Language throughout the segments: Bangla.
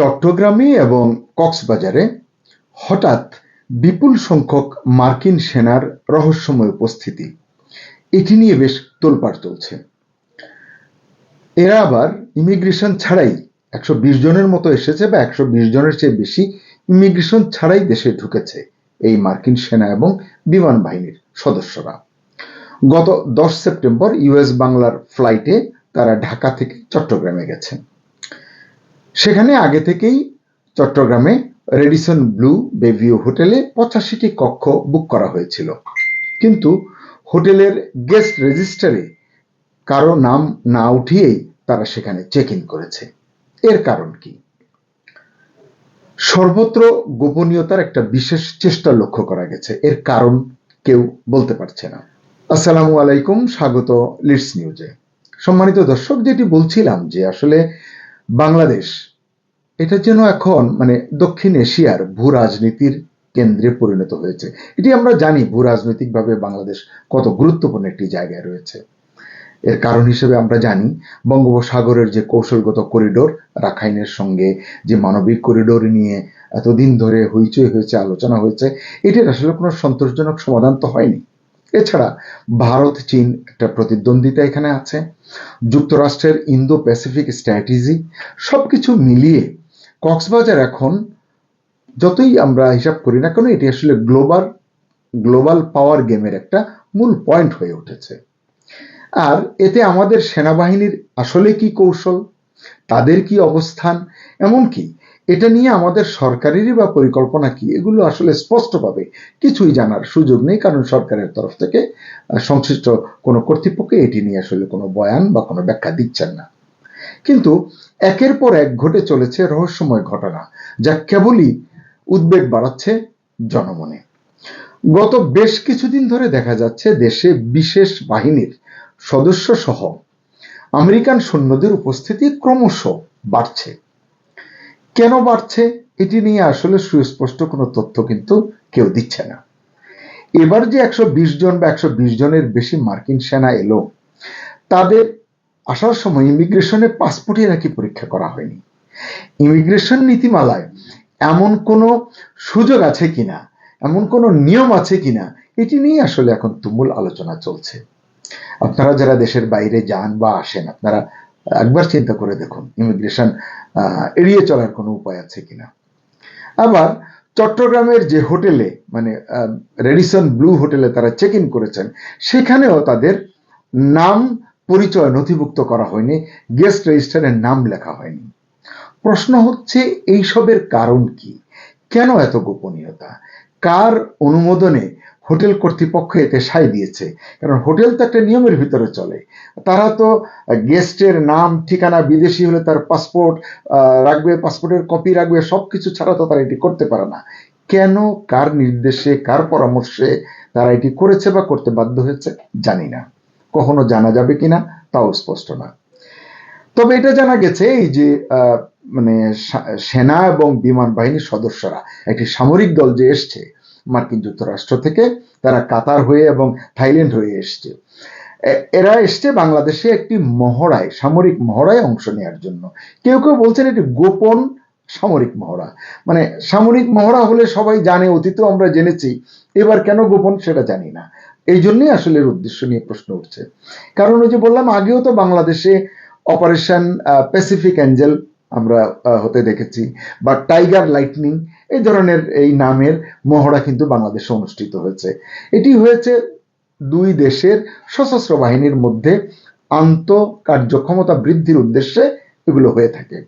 চট্টগ্রামে এবং কক্সবাজারে হঠাৎ বিপুল সংখ্যক মার্কিন সেনার রহস্যময় উপস্থিতি। এটি নিয়ে বেশ তোলপাড় চলছে। এরা আবার ইমিগ্রেশন ছাড়াই একশো বিশ জনের মতো এসেছে বা একশো বিশ জনের চেয়ে বেশি ইমিগ্রেশন ছাড়াই দেশে ঢুকেছে এই মার্কিন সেনা এবং বিমান বাহিনীর সদস্যরা। গত দশ সেপ্টেম্বর ইউএস বাংলার ফ্লাইটে তারা ঢাকা থেকে চট্টগ্রামে গেছেন। সেখানে আগে থেকেই চট্টগ্রামে রেডিসন ব্লু বেভিউ হোটেলে পঁচাশিটি কক্ষ বুক করা হয়েছিল। কিন্তু হোটেলের গেস্ট রেজিস্টারে কারও নাম না উঠিয়েই তারা সেখানে চেক ইন করেছে। এর কারণ কি? সর্বত্র গোপনীয়তার একটা বিশেষ চেষ্টা লক্ষ্য করা গেছে। এর কারণ কেউ বলতে পারছে না। আসসালামু আলাইকুম, স্বাগত লিডস নিউজে। সম্মানিত দর্শক, যেটি বলছিলাম যে আসলে বাংলাদেশ এটা যেন এখন মানে দক্ষিণ এশিয়ার ভূ রাজনীতির কেন্দ্রে পরিণত হয়েছে। এটি আমরা জানি ভূ রাজনৈতিকভাবে বাংলাদেশ কত গুরুত্বপূর্ণ একটি জায়গায় রয়েছে। এর কারণ হিসেবে আমরা জানি, বঙ্গোপসাগরের যে কৌশলগত করিডোর, রাখাইনের সঙ্গে যে মানবিক করিডোর নিয়ে এতদিন ধরে হইচই হয়েছে, আলোচনা হয়েছে, এটির আসলে কোনো সন্তোষজনক সমাধান তো হয়নি। এছাড়া ভারত, চীন একটা প্রতিদ্বন্দ্বিতা এখানে আছে। যুক্তরাষ্ট্রের ইন্দো প্যাসিফিক স্ট্র্যাটেজি সব কিছু মিলিয়ে কক্সবাজার এখন যতই আমরা হিসাব করি না কেন, এটি আসলে গ্লোবাল গ্লোবাল পাওয়ার গেমের একটা মূল পয়েন্ট হয়ে উঠেছে। আর এতে আমাদের সেনাবাহিনীর আসলে কি কৌশল, তাদের কি অবস্থান, এমনকি এটা নিয়ে আমাদের সরকারেরই বা পরিকল্পনা কি, এগুলো আসলে স্পষ্টভাবে কিছুই জানার সুযোগ নেই, কারণ সরকারের তরফ থেকে সংশ্লিষ্ট কোনো কর্তৃপক্ষ এটি নিয়ে আসলে কোনো বয়ান বা কোনো ব্যাখ্যা দিচ্ছেন না। কিন্তু একের পর এক ঘটে চলেছে রহস্যময় ঘটনা, যা কেবলই উদ্বেগ বাড়াচ্ছে জনমনে। গত বেশ কিছুদিন ধরে দেখা যাচ্ছে দেশে বিশেষ বাহিনীর সদস্য সহ আমেরিকান সৈন্যদের উপস্থিতি ক্রমশ বাড়ছে। কেন বাড়ছে এটি নিয়ে আসলে সুস্পষ্ট কোনো তথ্য কিন্তু কেউ দিচ্ছে না। এবার যে একশো বিশ জন বা একশো বিশ জনের বেশি মার্কিন সেনা এলো, তাদের আসার সময় ইমিগ্রেশনে পাসপোর্টই নাকি পরীক্ষা করা হয়নি। ইমিগ্রেশন নীতিমালায় এমন কোনো সুযোগ আছে কিনা, এমন কোনো নিয়ম আছে কিনা, এটি নিয়ে আসলে এখন তুমুল আলোচনা চলছে। আপনারা যারা দেশের বাইরে যান বা আসেন, আপনারা একবার চিন্তা করে দেখুন ইমিগ্রেশন এড়িয়ে চলার কোনো উপায় আছে কিনা। আবার চট্টগ্রামের যে হোটেলে মানে রেডিসন ব্লু হোটেলে তারা চেক ইন করেছেন, সেখানেও তাদের নাম পরিচয় নথিভুক্ত করা হয়নি গেস্ট রেজিস্টারের নাম লেখা হয়নি। প্রশ্ন হচ্ছে, এইসবের কারণ কি? কেন এত গোপনীয়তা? কার অনুমোদনে হোটেল কর্তৃপক্ষ এতে সাই দিয়েছে? কারণ হোটেল তো একটা নিয়মের ভিতরে চলে। তারা তো গেস্টের নাম, ঠিকানা, বিদেশি হলে তার পাসপোর্ট রাখবে পাসপোর্টের কপি রাখবে সব কিছু ছাড়া তো তারা এটি করতে পারে না। কেন, কার নির্দেশে, কার পরামর্শে তারা এটি করেছে বা করতে বাধ্য হয়েছে? জানি না। কখনো জানা যাবে কিনা, তাও স্পষ্ট না। তবে এটা জানা গেছে এই যে মানে সেনা এবং বিমান বাহিনীর সদস্যরা একটি সামরিক দল যে এসছে মার্কিন যুক্তরাষ্ট্র থেকে, তারা কাতার হয়ে এবং থাইল্যান্ড হয়ে এসছে। এরা এসছে বাংলাদেশে একটি মহড়ায়, সামরিক মহড়ায় অংশ নেওয়ার জন্য। কেউ কেউ বলছেন এটি গোপন সামরিক মহড়া। মানে সামরিক মহড়া হলে সবাই জানে, অতীতেও আমরা জেনেছি, এবার কেন গোপন সেটা জানি না। এই জন্যই আসলে উদ্দেশ্য নিয়ে প্রশ্ন উঠছে। কারণ ওই যে বললাম, আগেও তো বাংলাদেশে অপারেশন প্যাসিফিক অ্যাঞ্জেল আমরা হতে দেখেছি, বা টাইগার লাইটনিং এই ধরনের এই নামের মহড়া কিন্তু বাংলাদেশে অনুষ্ঠিত হয়েছে। এটি হয়েছে দুই দেশের সশস্ত্র বাহিনীর মধ্যে আন্ত কার্যক্ষমতা বৃদ্ধির উদ্দেশ্যে এগুলো হয়ে থাকে।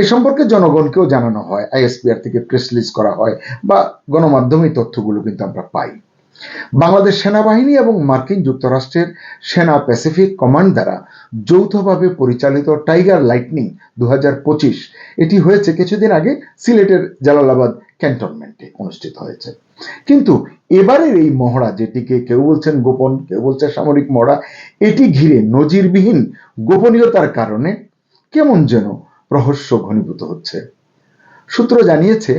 এ সম্পর্কে জনগণকেও জানানো হয় আইএসপিআর থেকে প্রেস করা হয়, বা গণমাধ্যমে তথ্যগুলো কিন্তু আমরা পাই। বাংলাদেশ সেনাবাহিনী এবং মার্কিন যুক্তরাষ্ট্রের সেনা প্যাসিফিক কমান্ড দ্বারা যৌথভাবে পরিচালিত টাইগার লাইটনিং দু এটি হয়েছে কিছুদিন আগে সিলেটের জালালাবাদ ক্যান্টনমেন্টে অনুষ্ঠিত হয়েছে। কিন্তু এবারের এই মহড়া যেটিকে কেউ বলছেন গোপন, কেউ বলছে সামরিক মহড়া, এটি ঘিরে নজিরবিহীন গোপনীয়তার কারণে কেমন যেন রহস্য ঘনীভূত হচ্ছে। সূত্র জানিয়েছে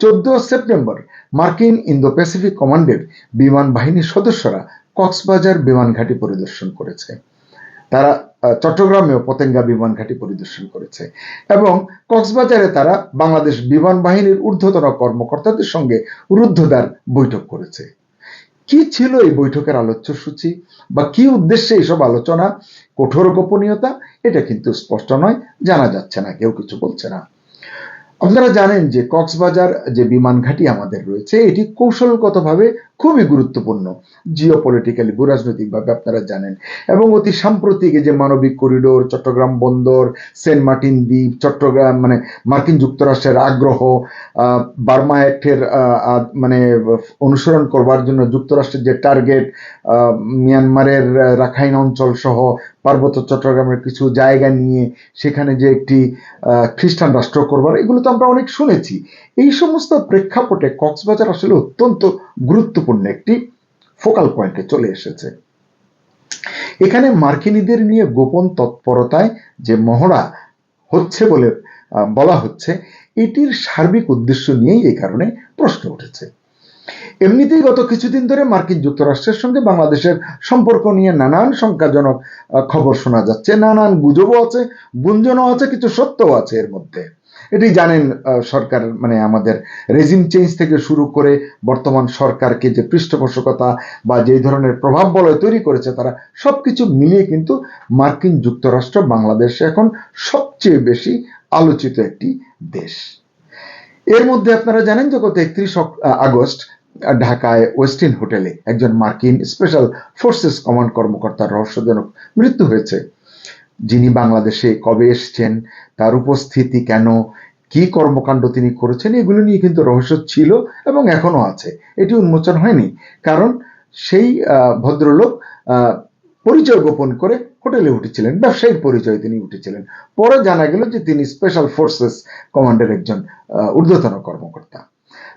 চোদ্দ সেপ্টেম্বর মার্কিন ইন্দো প্যাসিফিক কমান্ডের বিমান বাহিনীর সদস্যরা কক্সবাজার বিমান ঘাঁটি পরিদর্শন করেছে। তারা চট্টগ্রামেও পতেঙ্গা বিমান ঘাঁটি পরিদর্শন করেছে এবং কক্সবাজারে তারা বাংলাদেশ বিমান বাহিনীর ঊর্ধ্বতন কর্মকর্তাদের সঙ্গে রুদ্ধদ্বার বৈঠক করেছে। কি ছিল এই বৈঠকের আলোচ্য সূচি বা কি উদ্দেশ্যে এইসব আলোচনা? কঠোর গোপনীয়তা? এটা কিন্তু স্পষ্ট নয়, জানা যাচ্ছে না, কেউ কিছু বলছে না। আপনারা জানেন যে কক্সবাজার যে বিমান ঘাঁটি আমাদের রয়েছে এটি কৌশলগতভাবে খুবই গুরুত্বপূর্ণ। জিও পলিটিক্যালি ভূরাজনৈতিকভাবে আপনারা জানেন। এবং অতি সাম্প্রতিক যে মানবিক করিডোর, চট্টগ্রাম বন্দর, সেন্ট মার্টিন দ্বীপ, চট্টগ্রাম মানে মার্কিন যুক্তরাষ্ট্রের আগ্রহ বার্মা অ্যাক্টের মানে অনুসরণ করবার জন্য যুক্তরাষ্ট্রের যে টার্গেট মিয়ানমারের রাখাইন অঞ্চল সহ পার্বত্য চট্টগ্রামের কিছু জায়গা নিয়ে সেখানে যে একটি খ্রিস্টান রাষ্ট্র করবার, এগুলো তো আমরা অনেক শুনেছি। এই সমস্ত প্রেক্ষাপটে কক্সবাজার আসলে অত্যন্ত গুরুত্বপূর্ণ একটি ফোকাল পয়েন্টে চলে এসেছে। এখানে মার্কিনীদের নিয়ে গোপন তৎপরতায় যে মহড়া হচ্ছে বলে বলা হচ্ছে, এটির সার্বিক উদ্দেশ্য নিয়েই এই কারণে প্রশ্ন উঠেছে। এমনিতেই গত কিছুদিন ধরে মার্কিন যুক্তরাষ্ট্রের সঙ্গে বাংলাদেশের সম্পর্ক নিয়ে নানান শঙ্কাজনক খবর শোনা যাচ্ছে, নানান গুজবও আছে, গুঞ্জনও আছে, কিছু সত্যও আছে এর মধ্যে। এটি জানেন সরকার মানে আমাদের রেজিম চেঞ্জ থেকে শুরু করে বর্তমান সরকারকে যে পৃষ্ঠপোষকতা বা যে ধরনের প্রভাব বলয় তৈরি করেছে তারা সবকিছু মিলিয়ে কিন্তু মার্কিন যুক্তরাষ্ট্র বাংলাদেশে এখন সবচেয়ে বেশি আলোচিত একটি দেশ। এর মধ্যে আপনারা জানেন যে গত একত্রিশ আগস্ট ঢাকায় ওয়েস্টিন হোটেলে একজন মার্কিন স্পেশাল ফোর্সেস কমান্ড কর্মকর্তার রহস্যজনক মৃত্যু হয়েছে। যিনি বাংলাদেশে কবে এসছেন, তার উপস্থিতি কেন, কি কর্মকাণ্ড তিনি করেছেন, এগুলো নিয়ে কিন্তু রহস্য ছিল এবং এখনও আছে। এটি উন্মোচন হয়নি। কারণ সেই ভদ্রলোক পরিচয় গোপন করে হোটেলে উঠেছিলেন ব্যবসায়িক পরিচয় তিনি উঠেছিলেন। পরে জানা গেল যে তিনি স্পেশাল ফোর্সেস কমান্ডের একজন ঊর্ধ্বতন কর্মকর্তা।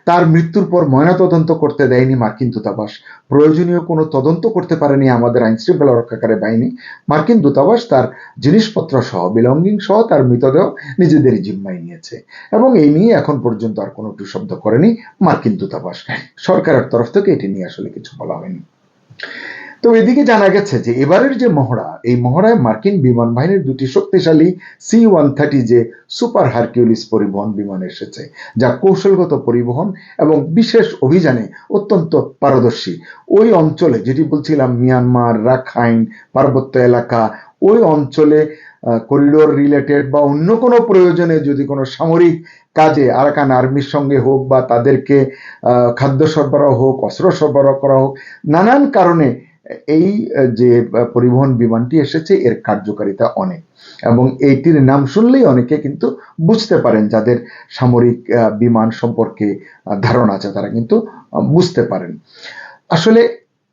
তার মৃত্যুর পর ময়নাতদন্ত করতে দেয়নি মার্কিন দূতাবাস। প্রয়োজনীয় কোনো তদন্ত করতে পারেনি আমাদের আইন শৃঙ্খলা রক্ষাকারী বাহিনী। মার্কিন দূতাবাস তার জিনিসপত্র সহ বিলঙ্গিং সহ তার মৃতদেহ নিজেদের জিম্মায় নিয়েছে এবং এই নিয়ে এখন পর্যন্ত আর কোনো শব্দ করেনি মার্কিন দূতাবাস। সরকারের তরফ থেকে এটি নিয়ে আসলে কিছু বলা হয়নি। তো এদিকে জানা গেছে যে এবারের যে মহড়া, এই মহড়ায় মার্কিন বিমান বাহিনীর দুটি শক্তিশালী সি ওয়ান থার্টি যে সুপার হারকিউলিস পরিবহন বিমান এসেছে, যা কৌশলগত পরিবহন এবং বিশেষ অভিযানে অত্যন্ত পারদর্শী। ওই অঞ্চলে, যেটি বলছিলাম মিয়ানমার, রাখাইন, পার্বত্য এলাকা, ওই অঞ্চলে করিডোর রিলেটেড বা অন্য কোনো প্রয়োজনে যদি কোনো সামরিক কাজে আরাকান আর্মির সঙ্গে হোক বা তাদেরকে খাদ্য সরবরাহ হোক, অস্ত্র সরবরাহ করা হোক, নানান কারণে এই যে পরিবহন বিমানটি এসেছে, এর কার্যকারিতা অনেক। এবং এইটির নাম শুনলেই অনেকে কিন্তু বুঝতে পারেন, যাদের সামরিক বিমান সম্পর্কে ধারণা আছে, তারা কিন্তু বুঝতে পারেন। আসলে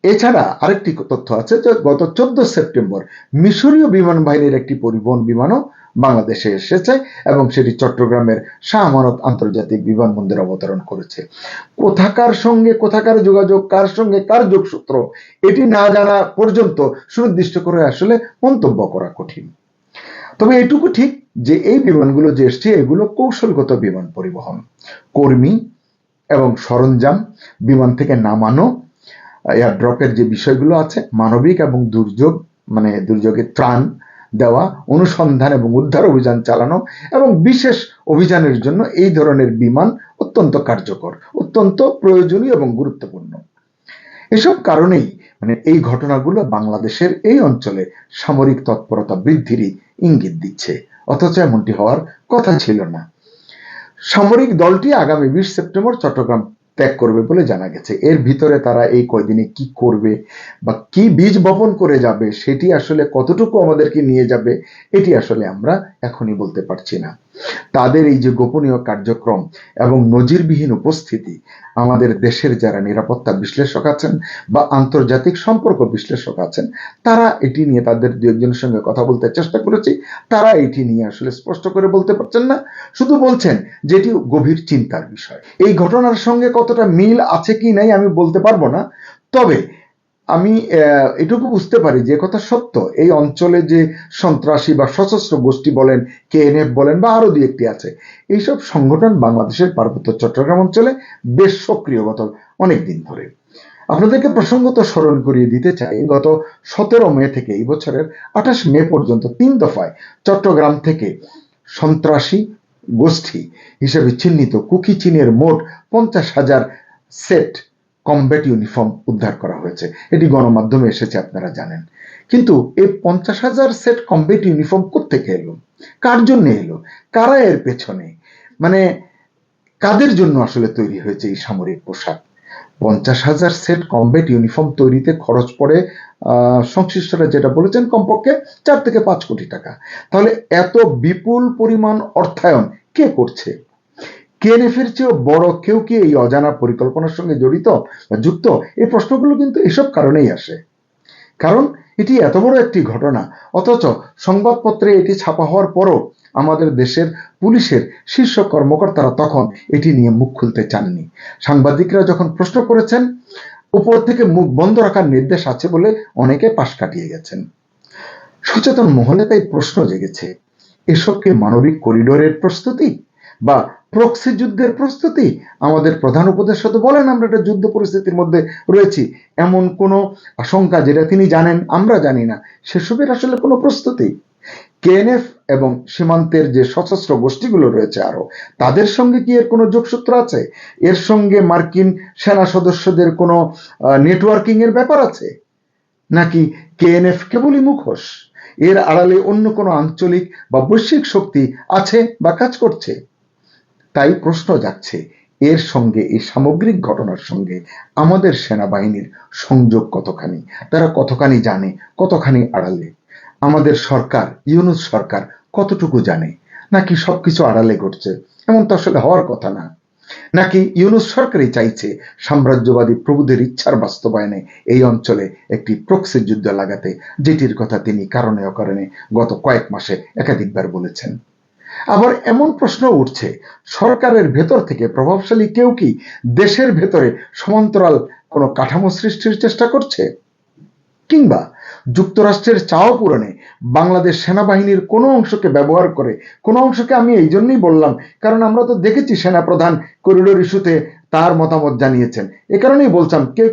এছাড়া আরেকটি তথ্য আছে যে, গত চোদ্দ সেপ্টেম্বর মিশরীয় বিমান বাহিনীর একটি পরিবহন বিমানও বাংলাদেশে এসেছে এবং সেটি চট্টগ্রামের শাহ আমানত আন্তর্জাতিক বিমানবন্দরে অবতরণ করেছে। কোথাকার সঙ্গে কোথাকার যোগাযোগ, কার সঙ্গে কার যোগসূত্র, এটি না জানা পর্যন্ত সুনির্দিষ্ট করে আসলে মন্তব্য করা কঠিন। তবে এটুকু ঠিক যে এই বিমানগুলো যে এসছে, এগুলো কৌশলগত বিমান পরিবহন। কর্মী এবং সরঞ্জাম, বিমান থেকে নামানো এয়ার ড্রপের যে বিষয়গুলো আছে, মানবিক এবং দুর্যোগ মানে দুর্যোগে ত্রাণ দেওয়া, অনুসন্ধান এবং উদ্ধার অভিযান চালানো এবং বিশেষ অভিযানের জন্য এই ধরনের বিমান অত্যন্ত কার্যকর, অত্যন্ত প্রয়োজনীয় এবং গুরুত্বপূর্ণ। এসব কারণেই মানে এই ঘটনাগুলো বাংলাদেশের এই অঞ্চলে সামরিক তৎপরতা বৃদ্ধিরই ইঙ্গিত দিচ্ছে। অথচ এমনটি হওয়ার কথা ছিল না। সামরিক দলটি আগামী বিশ সেপ্টেম্বর চট্টগ্রাম ত্যাগ করবে বলে জানা গেছে। এর ভিতরে তারা এই কয়দিনে কি করবে বা কি বীজ বপন করে যাবে, সেটি আসলে কতটুকু আমাদেরকে নিয়ে যাবে, এটি আসলে আমরা এখনই বলতে পারছি না। তাদের এই যে গোপনীয় কার্যক্রম এবং নজিরবিহীন উপস্থিতি আমাদের দেশের যারা নিরাপত্তা বিশ্লেষক আছেন বা আন্তর্জাতিক সম্পর্ক বিশ্লেষক আছেন, তারা এটি নিয়ে তাদের দু একজনের সঙ্গে কথা বলতে চেষ্টা করেছি। তারা এটি নিয়ে আসলে স্পষ্ট করে বলতে পারছেন না। শুধু বলছেন যে এটি গভীর চিন্তার বিষয়। এই ঘটনার সঙ্গে কতটা মিল আছে কি নাই আমি বলতে পারব না। তবে আমি এটুকু বুঝতে পারি যে কথা সত্য। এই অঞ্চলে যে সন্ত্রাসী বা সশস্ত্র গোষ্ঠী বলেন কেএনএফ বলেন বা আরও দুই একটি আছে, এইসব সংগঠন বাংলাদেশের পার্বত্য চট্টগ্রাম অঞ্চলে বেশ সক্রিয় গত অনেক দিন ধরে। আপনাদেরকে প্রসঙ্গত স্মরণ করিয়ে দিতে চাই, গত সতেরো মে থেকে এই বছরের আঠাশ মে পর্যন্ত তিন দফায় চট্টগ্রাম থেকে সন্ত্রাসী গোষ্ঠী হিসেবে চিহ্নিত কুকি চীনের মোট পঞ্চাশ হাজার সেট কমব্যাট ইউনিফর্ম উদ্ধার করা হয়েছে। এটি গণমাধ্যমে এসেছে, আপনারা জানেন। কিন্তু এই পঞ্চাশ হাজার সেট কমব্যাট ইউনিফর্ম কোথেকে এলো? কার জন্য এলো? কারা এর পেছনে? মানে কাদের জন্য আসলে তৈরি হয়েছে এই সামরিক পোশাক? পঞ্চাশ হাজার সেট কমব্যাট ইউনিফর্ম তৈরিতে খরচ পড়ে সংশ্লিষ্টরা যেটা বলেছেন, কমপক্ষে চার থেকে পাঁচ কোটি টাকা। তাহলে এত বিপুল পরিমাণ অর্থায়ন কে করছে? কেএনএফের চেয়েও বড় কেউ কি এই অজানা পরিকল্পনার সঙ্গে জড়িত বা যুক্ত? এই প্রশ্নগুলো কিন্তু এসব কারণেই আসে। কারণ এটি এত বড় একটি ঘটনা, অথচ সংবাদপত্রে এটি ছাপা হওয়ার পরও আমাদের দেশের পুলিশের শীর্ষ কর্মকর্তারা তখন এটি নিয়ে মুখ খুলতে চাননি। সাংবাদিকরা যখন প্রশ্ন করেছেন, উপর থেকে মুখ বন্ধ রাখার নির্দেশ আছে বলে অনেকে পাশ কাটিয়ে গেছেন। সচেতন মহলে তাই প্রশ্ন জেগেছে এসবকে মানবিক করিডোরের প্রস্তুতি? বা প্রক্সি যুদ্ধের প্রস্তুতি। আমাদের প্রধান উপদেষ্টা তো বলেন, আমরা একটা যুদ্ধ পরিস্থিতির মধ্যে রয়েছি। এমন কোনো আশঙ্কা যেটা তিনি জানেন, আমরা জানি না। সেসবের আসলে কোনো প্রস্তুতি। কেএনএফ এবং সীমান্তের যে সশস্ত্র গোষ্ঠীগুলো রয়েছে আরও, তাদের সঙ্গে কি এর কোনো যোগসূত্র আছে? এর সঙ্গে মার্কিন সেনা সদস্যদের কোনো নেটওয়ার্কিং এর ব্যাপার আছে? নাকি কেএনএফ কেবলই মুখোশ? এর আড়ালে অন্য কোনো আঞ্চলিক বা বৈশ্বিক শক্তি আছে বা কাজ করছে? তাই প্রশ্ন যাচ্ছে, এর সঙ্গে এই সামগ্রিক ঘটনার সঙ্গে আমাদের সেনাবাহিনীর সংযোগ কতখানি? তারা কতখানি জানে, কতখানি আড়ালে? আমাদের সরকার, ইউনুস সরকার কতটুকু জানে? নাকি সবকিছু আড়ালে ঘটছে? এমন তো আসলে হওয়ার কথা না। নাকি ইউনুস সরকারই চাইছে সাম্রাজ্যবাদী প্রভুদের ইচ্ছার বাস্তবায়নে এই অঞ্চলে একটি প্রক্সি যুদ্ধ লাগাতে, যেটির কথা তিনি কারণে অকারণে গত কয়েক মাসে একাধিকবার বলেছেন। আবার এমন প্রশ্ন উঠছে, সরকারের ভেতর থেকে প্রভাবশালী কেউ কি দেশের ভেতরে সমান্তরাল কোনো কাঠামো সৃষ্টির চেষ্টা করছে? কিংবা যুক্তরাষ্ট্রের চাওয়া পূরণে বাংলাদেশ সেনাবাহিনীর কোনো অংশকে ব্যবহার করে, কোনো অংশকে আমি এই জন্যই বললাম, কারণ আমরা তো দেখেছি সেনাপ্রধান করিডোর ইস্যুতে তার মতামত জানিয়েছেন। এ কারণেই বলছাম, কেউ,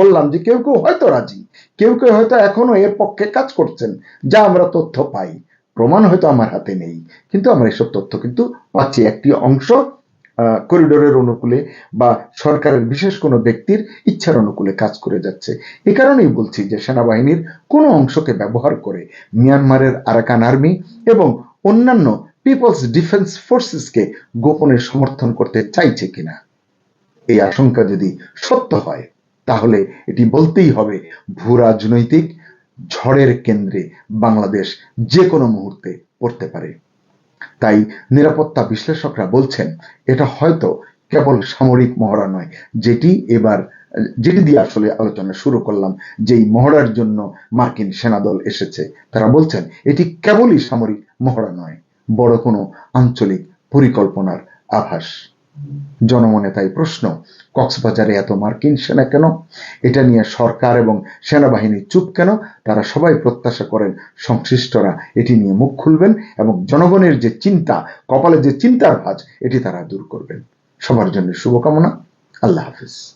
বললাম যে কেউ কেউ হয়তো রাজি, কেউ কেউ হয়তো এখনও এর পক্ষে কাজ করছেন, যা আমরা তথ্য পাই। প্রমাণ হয়তো আমার হাতে নেই। কিন্তু আমরা এসব তথ্য কিন্তু পাচ্ছি। একটি অংশ করিডোরের অনুকূলে বা সরকারের বিশেষ কোনো ব্যক্তির ইচ্ছার অনুকূলে কাজ করে যাচ্ছে। এ কারণেই বলছি যে সেনাবাহিনীর কোনো অংশকে ব্যবহার করে মিয়ানমারের আরাকান আর্মি এবং অন্যান্য পিপলস ডিফেন্স ফোর্সেসকে গোপনে সমর্থন করতে চাইছে কিনা, এই আশঙ্কা যদি সত্য হয়, তাহলে এটি বলতেই হবে ভূ রাজনৈতিক ঝড়ের কেন্দ্রে বাংলাদেশ যে কোনো মুহূর্তে পড়তে পারে। তাই নিরাপত্তা বিশ্লেষকরা বলছেন, এটা হয়তো কেবল সামরিক মহড়া নয়, যেটি এবার, যেটি দিয়ে আসলে আলোচনা শুরু করলাম, যেই মহড়ার জন্য মার্কিন সেনাদল এসেছে। তারা বলছেন, এটি কেবলই সামরিক মহড়া নয়, বড় কোনো আঞ্চলিক পরিকল্পনার আভাস। জনমনে তাই প্রশ্ন, কক্সবাজারে এত মার্কিন সেনা কেন? এটা নিয়ে সরকার এবং সেনাবাহিনী চুপ কেন? তারা সবাই প্রত্যাশা করেন সংশ্লিষ্টরা এটি নিয়ে মুখ খুলবেন এবং জনগণের যে চিন্তা, কপালে যে চিন্তার ভাজ, এটি তারা দূর করবেন। সবার জন্য শুভকামনা। আল্লাহ হাফিজ।